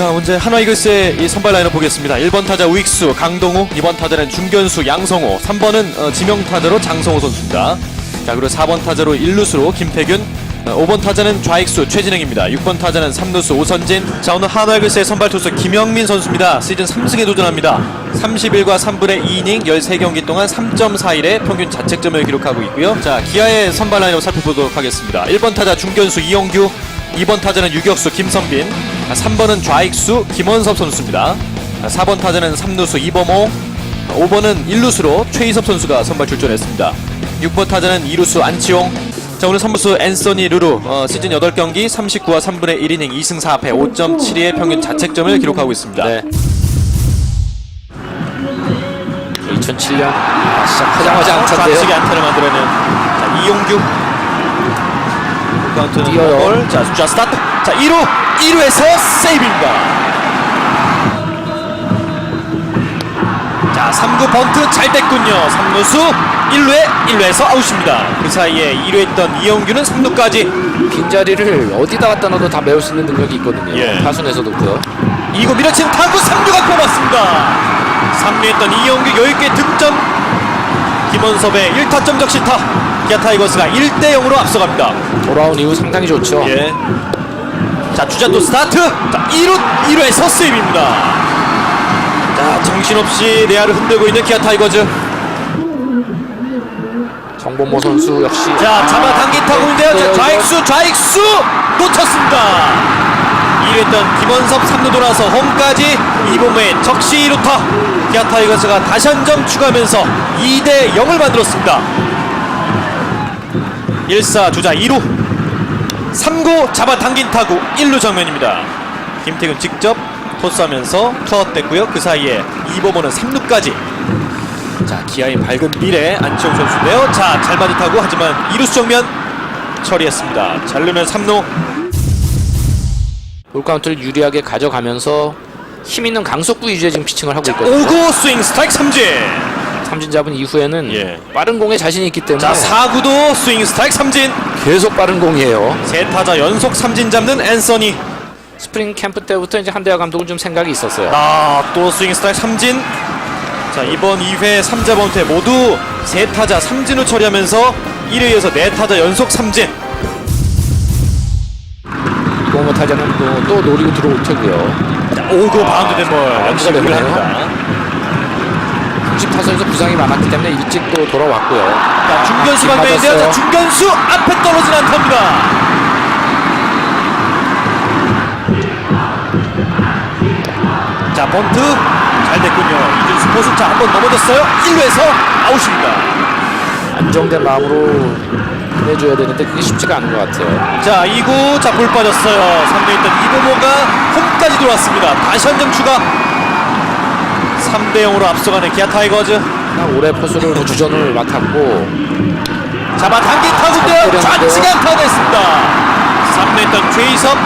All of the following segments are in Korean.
자, 문제 한화 이글스의 이 선발 라인을 보겠습니다. 1번 타자 우익수 강동우, 2번 타자는 중견수 양성호, 3번은 어, 지명 타자로 장성호 선수입니다. 자, 그리고 4번 타자로 1루수로 김태균, 어, 5번 타자는 좌익수 최진행입니다. 6번 타자는 3루수 오선진. 자, 오늘 한화 이글스의 선발 투수 김영민 선수입니다. 시즌 3승에 도전합니다. 31과 3분의 2이닝 13경기 동안 3.41의 평균 자책점을 기록하고 있고요. 자, 기아의 선발 라인을 살펴보도록 하겠습니다. 1번 타자 중견수 이영규, 2번 타자는 유격수 김선빈, 3번은 좌익수 김원섭 선수입니다. 4번 타자는 3루수 이범호, 5번은 1루수로 최희섭 선수가 선발 출전했습니다. 6번 타자는 2루수 안치홍, 자 오늘 3루수 앤서니 루루 어, 시즌 8경기 39와 3분의 1이닝 2승 4패 5.72의 평균 자책점을 기록하고 있습니다. 네. 2007년 시작하자마자 안타인데요. 좌측에 안타를 만들어낸 자, 이용규 카운트는 뛰어요. 볼. 자 숫자 스타트. 자 2루 2루에서 세이브입니다. 자 3구 번트 잘 됐군요. 3루수 1루에 1루에서 아웃입니다. 그 사이에 2루에 있던 이용규는 3루까지. 빈자리를 어디다 갖다 넣어도 다 메울 수 있는 능력이 있거든요. 예. 타순에서도 그요. 2구 밀어친 타구 3루가 뽑았습니다. 3루에 있던 이용규 여유있게 득점. 김원섭의 1타점 적시타 기아 타이거스가 1대 0으로 앞서갑니다 돌아온 이후 상당히 좋죠. 예. 자 주자 또 스타트. 자 2루 1루에서 세이브입니다. 자 정신없이 내야를 흔들고 있는 기아 타이거즈. 정범모 선수 역시 자 잡아당긴 타구인데요. 자 네, 좌익수 좌익수 놓쳤습니다. 1루했던 김원섭 3루 돌아서 홈까지 이범의 적시 2루타. 기아 타이거즈가 다시 한 점 추가하면서 2대 0을 만들었습니다. 1사 주자 2루 3구 잡아당긴 타구 1루 정면입니다. 김태균 직접 토스하면서 투아웃됐고요. 그 사이에 이범호는 3루까지. 자 기아의 밝은 미래 안치홍 선수인데요. 자잘 맞은 타구 하지만 2루수 정면 처리했습니다. 잘르면 3루. 볼 카운트를 유리하게 가져가면서 힘 있는 강속구 위주의 지금 피칭을 하고 있거든요. 5구 스윙 스트라이크 삼진. 삼진 잡은 이후에는 예. 빠른 공에 자신이 있기 때문에 자 4구도 스윙 스트라이크 삼진. 계속 빠른 공이에요. 세 타자 연속 삼진 잡는 앤서니. 스프링 캠프 때부터 이제 한대화 감독은 좀 생각이 있었어요. 아또 스윙 스트라이크 삼진. 자 이번 2회 3자 번퇴 모두 세 타자 삼진을 처리하면서 1회에서 네 타자 연속 삼진. 이범호 타자는 또, 또 노리고 들어올 테고요. 자 5구 바운드 된볼 되네요. 유일합니다. 60 타선에서 부상이 많았기 때문에 일찍 또 돌아왔고요. 자 중견수 아, 방면인데요. 자. 중견수 앞에 떨어진 안타입니다. 자 번트 잘 됐군요. 이준수 포수 자 한번 넘어졌어요. 1루에서 아웃입니다. 안정된 마음으로 보내줘야 되는데 그게 쉽지가 않은 것 같아요. 자 2구 자 볼 빠졌어요. 3루에 있던 이범호가 홈까지 돌아왔습니다. 다시 한 점 추가. 3대 0으로 앞서가는 기아 타이거즈. 올해 포수를 뭐 주전을 맡았고 잡아 당긴 타구인데요. 좌측에 안타가 됐습니다. 3루에 있던 최희섭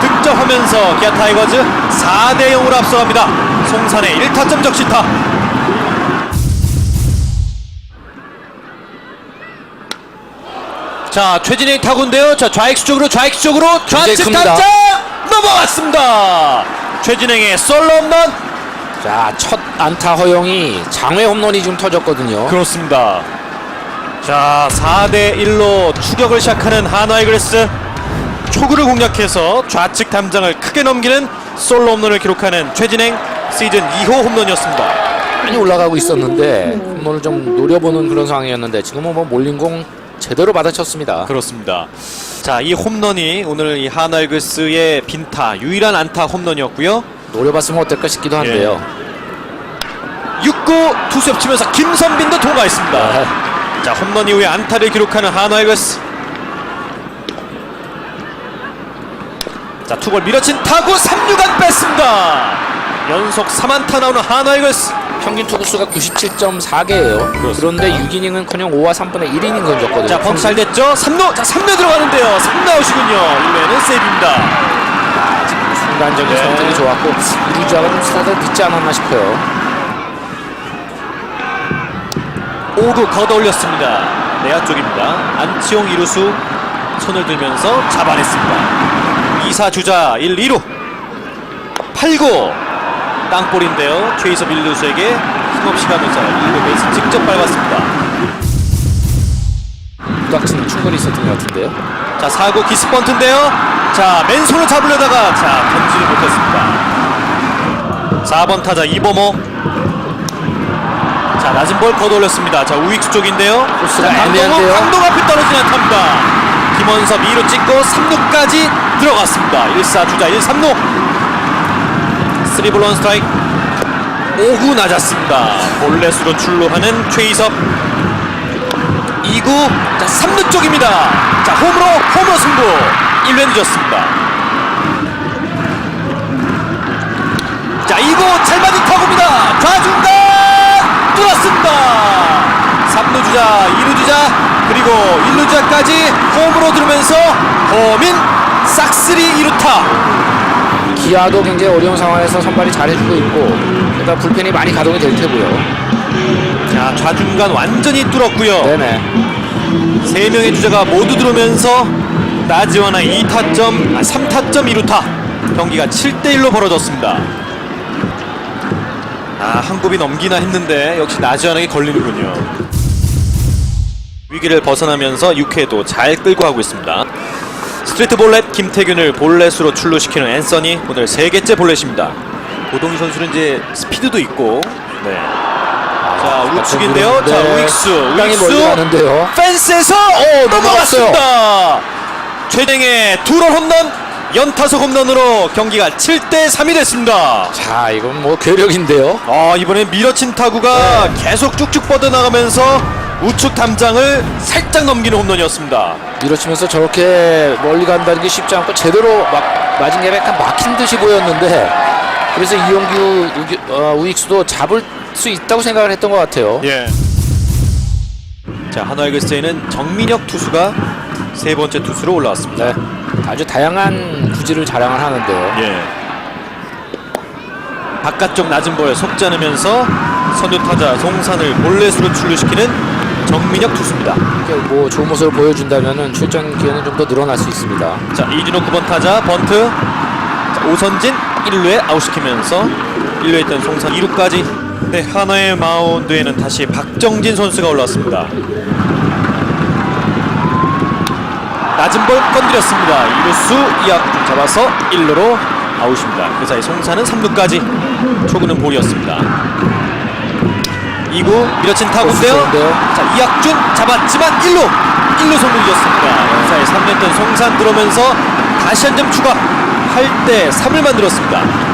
득점하면서 기아 타이거즈 4대 0으로 앞서갑니다. 송산의 1타점 적시타. 자 최진의 타구인데요. 자 좌익수 쪽으로 좌익수 쪽으로 좌측 큽니다. 당장 넘어갔습니다. 최진행의 솔로 홈런. 자 첫 안타 허용이 장외 홈런이 좀 터졌거든요. 그렇습니다. 자, 4대 1로 추격을 시작하는 한화 이글스. 초구를 공략해서 좌측 담장을 크게 넘기는 솔로 홈런을 기록하는 최진행 시즌 2호 홈런이었습니다. 많이 올라가고 있었는데 홈런을 좀 노려보는 그런 상황이었는데 지금은 뭐 몰린 공 제대로 받아쳤습니다. 그렇습니다. 자, 이 홈런이 오늘 이 한화 이글스의 빈타 유일한 안타 홈런이었고요. 노려봤으면 어떨까 싶기도 한데요. 6구 투수 옆치면서 김선빈도 통과했습니다. 아, 자, 홈런 이후에 안타를 기록하는 한화 이글스. 자, 투볼 밀어친 타구 3루간 뺐습니다. 연속 3안타 나오는 한화 이글스. 평균 투구수가 97.4개예요. 그런데 6이닝은커녕 5와 3분의 1이닝 던졌거든요. 자, 펑잘 됐죠? 3루. 자, 3루 들어가는데요. 3루 아웃이군요. 1루에는 세이브입니다. 순간적인 네. 선택이 좋았고 이루자가 좀 스타트 늦지 않았나 싶어요. 5구 걷어 올렸습니다. 내야 쪽입니다. 안치홍 이루수 손을 들면서 잡아냈습니다. 2사 주자 1, 2루. 8구 땅볼인데요. 최희섭 1루수에게 힘없이 가면서 1루 베이스 직접 밟았습니다. 부닥치는 충분히 있었던 것 같은데요. 자 4구 기스번트인데요. 자 맨손을 잡으려다가 자 던지를 못했습니다. 4번 타자 이범호. 자 낮은 볼 걷어올렸습니다. 자 우익수 쪽인데요. 강동호. 강동 앞에 떨어지는 안타입니다. 김원섭 2루 찍고 3루까지 들어갔습니다. 1사 주자 1, 3루. 3볼 원 스트라이크. 5구 낮았습니다. 볼넷으로 출루하는 최희섭. 2구 자 3루 쪽입니다. 자 홈으로 홈으로 승부 1루 늦었습니다. 자 2구 잘 맞은 타구입니다. 좌중간 뚫었습니다. 3루 주자 2루 주자 그리고 1루 주자까지 홈으로 들으면서 홈인 싹쓸이 2루타 기아도 굉장히 어려운 상황에서 선발이 잘해주고 있고 일단 불펜이 많이 가동이 될 테고요. 자 좌중간 완전히 뚫었고요. 네네. 세 명의 주자가 모두 들어오면서 나지와나 2타점, 아, 3타점 2루타 경기가 7대 1로 벌어졌습니다. 아, 한 굽이 넘기나 했는데 역시 나지와나에 걸리는군요. 위기를 벗어나면서 6회도 잘 끌고 가고 있습니다. 스트레이트 볼렛 김태균을 볼렛으로 출루시키는 앤서니 오늘 세 개째 볼렛입니다. 고동희 선수는 이제 스피드도 있고 네. 자 우측인데요. 자 네. 우익수 멀리 우익수 가는데요. 펜스에서 어, 넘어갔습니다. 최댕의 투런 홈런 연타석 홈런으로 경기가 7대 3이 됐습니다. 자 이건 뭐 괴력인데요. 아 이번엔 밀어친 타구가 계속 쭉쭉 뻗어나가면서 우측 담장을 살짝 넘기는 홈런이었습니다. 밀어치면서 저렇게 멀리 간다는 게 쉽지 않고 제대로 막 맞은 게 약간 막힌 듯이 보였는데 그래서 이용규 우기- 어, 우익수도 잡을 수 있다고 생각을 했던 것 같아요. 예. 자 한화 이글스에는 정민혁 투수가 세 번째 투수로 올라왔습니다. 네. 아주 다양한 구질을 자랑을 하는데요. 예. 바깥쪽 낮은 볼 속지 않으면서 선두 타자 송산을 볼넷으로 출루시키는 정민혁 투수입니다. 이렇게 뭐 좋은 모습을 보여준다면은 출전 기회는 좀 더 늘어날 수 있습니다. 자 이진호 9번 타자 번트 자, 오선진 1루에 아웃시키면서 1루에 있던 송산 2루까지 네 하나의 마운드에는 다시 박정진 선수가 올라왔습니다. 낮은 볼 건드렸습니다. 2루수 이학 잡아서 1루로 아웃입니다. 그 사이 송산은 3루까지 초구는 볼이었습니다. 2구 밀어친 타구인데요. 자 이학준 잡았지만 1루 1루 손을 이겼습니다. 그 사이 3년 전 송산 들어오면서 다시 한 점 추가 8대 3을 만들었습니다.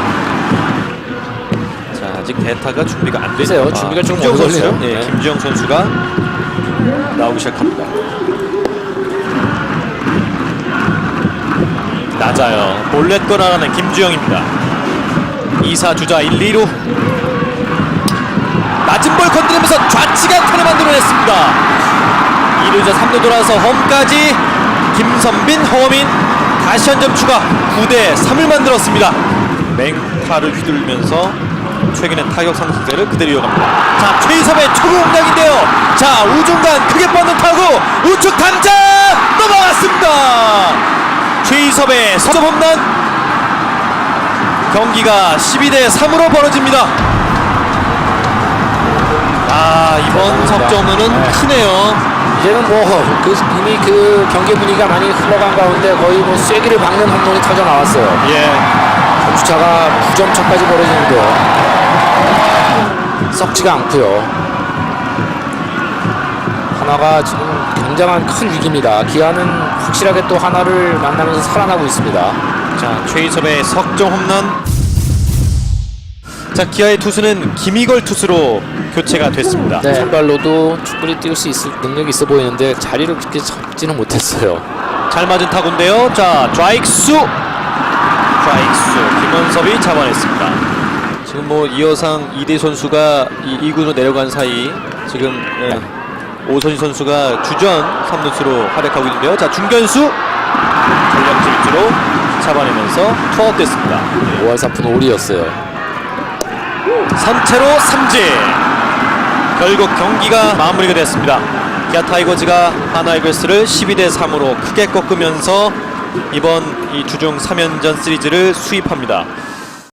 자 아직 대타가 준비가 안 됐어요. 준비가 좀 오래 걸리네요. 예, 네. 김주영 선수가 나오기 시작합니다. 낮아요. 볼넷 꺼나가는 김주영입니다. 2사 주자 1, 2루 낮은 볼 건드리면서 좌측 안타를 만들어냈습니다. 2루자 3루 돌아서 홈까지 김선빈 허민 다시 한 점 추가 9대 3을 만들었습니다. 맹타를 휘둘면서 최근의 타격 상승세를 그대로 이어갑니다. 자 최희섭의 초구 공략인데요. 자 우중간 크게 뻗는 타구 우측 담장 넘어갔습니다. 최희섭의 석점 홈런 경기가 12대 3으로 벌어집니다. 아 이번 석점은 네. 크네요. 이제는 뭐그 이미 그 경기 분위기가 많이 흘러간 가운데 거의 뭐 쐐기를 박는 홈런이 터져 나왔어요. 예. 점수차가 9점 차까지 벌어지는데요. 썩지가 않고요. 하나가 지금 굉장한 큰 위기입니다. 기아는 확실하게 또 하나를 만나면서 살아나고 있습니다. 자 최희섭의 석점 홈런. 자 기아의 투수는 김희걸 투수로 교체가 됐습니다. 네. 선발로도 충분히 뛸 수 있을 능력이 있어 보이는데 자리를 그렇게 잡지는 못했어요. 잘 맞은 타구인데요. 자 좌익수 좌익수 김원섭이 잡아냈습니다. 지금 뭐 이어상 이대 선수가 이 2군으로 내려간 사이 지금 예, 오선희 선수가 주전 3루수로 활약하고 있는데요. 자 중견수 전력 질주로 잡아내면서 투아웃 됐습니다. 5할 4푼 올이었어요. 선체로 삼진 결국 경기가 마무리가 됐습니다 기아 타이거즈가 하나 이글스를 12대 3으로 크게 꺾으면서 이번 이 주중 3연전 시리즈를 수입합니다